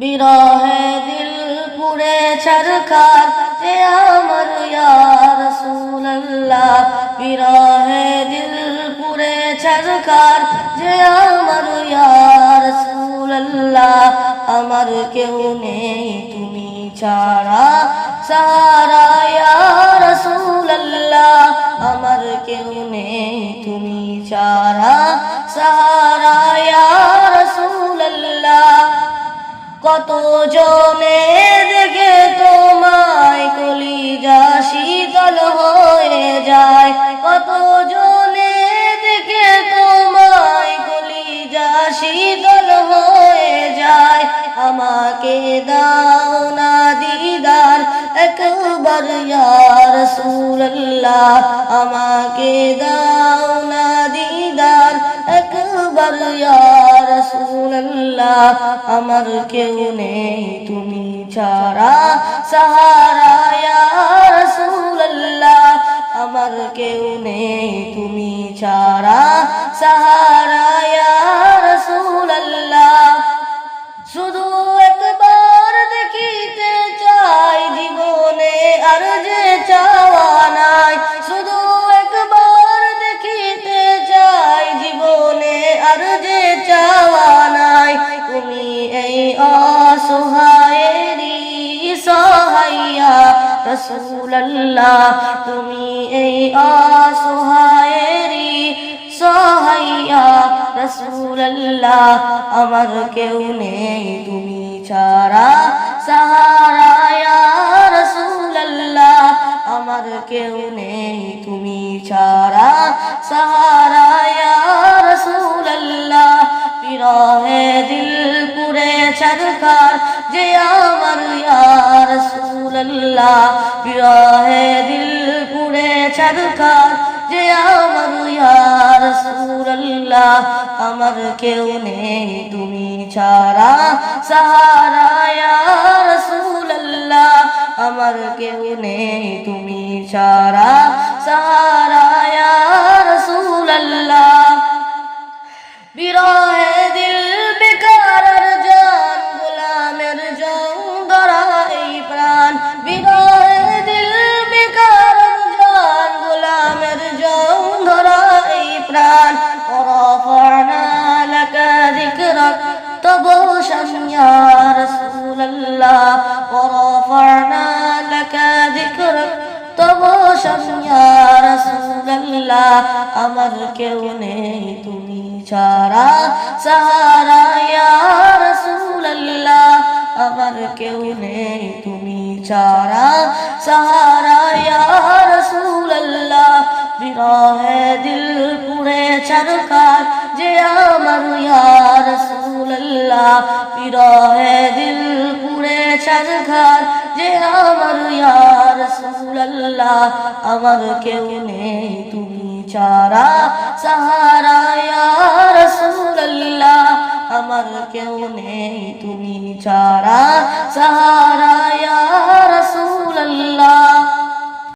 বিরহে দিল পুরে ছরকার, যে আমার ইয়া রাসূলুল্লাহ। বিরহে দিল পুরে ছরকার, যে আমার ইয়া রাসূলুল্লাহ। আমার কেউ নেই তুমি ছাড়া, সারা ইয়া কত জনে দেখে তোমায় কলিজা শীতল হয়ে যায়। কত জনে দেখে তোমায় কলিজা শীতল হয়ে যায়। আমাকে দাও না দিদার, একবার ইয়া রাসূলুল্লাহ। আমাকে দাও না দিদার ইয়া রাসূলুল্লাহ, আমার কেউ নেই তুমি ছাড়া। সাহারা রাসূলুল্লাহ, আমার কেউ নেই তুমি ছাড়া। সাহারা অসহায়েরই সহাইয়া রসুল্লাহ তুমি এই অসহায়েরই সহাইয়া রসুল্লাহ আমার কেউ নেই, তুমি ছাড়া সাহারায়া রসুল্লাহ আমার কেউ নেই, তুমি ছাড়া সাহারায়া রসুল্লাহ বিরহে দিল পুরে ছরকার যে আমার ইয়া রসুল্লাহ বিরহে দিল পুরে ছরকার যে আমার ইয়া রসুল্লাহ আমার কেউ নেই তুমি ছাড়া। সাহারা ইয়া রসুল্লাহ আমার কেউ নেই তুমি ছাড়া। সাহারা ইয়া রসুল্লাহ ورفعنا لك ذكرك তবসা ইয়া রাসূলুল্লাহ আমার কেউ নেই তুমি ছাড়া সাহারা ইয়া রাসূলুল্লাহ আমার কেউ নেই তুমি ছাড়া সাহারা ইয়া রাসূলুল্লাহ বিরহে দিল পুরে ছরকার যে আমার ইয়া রাসূলুল্লাহ বিরহে দিল পুরে নেশার ঘর যে আমার ইয়ার সুল্লাহ আমার কেউ নেই তুমি চারা সাহারা ইয়ার সুল্লাহ আমার কেউ নেই তুমি চারা সাহারা ইয়ার সুল্লাহ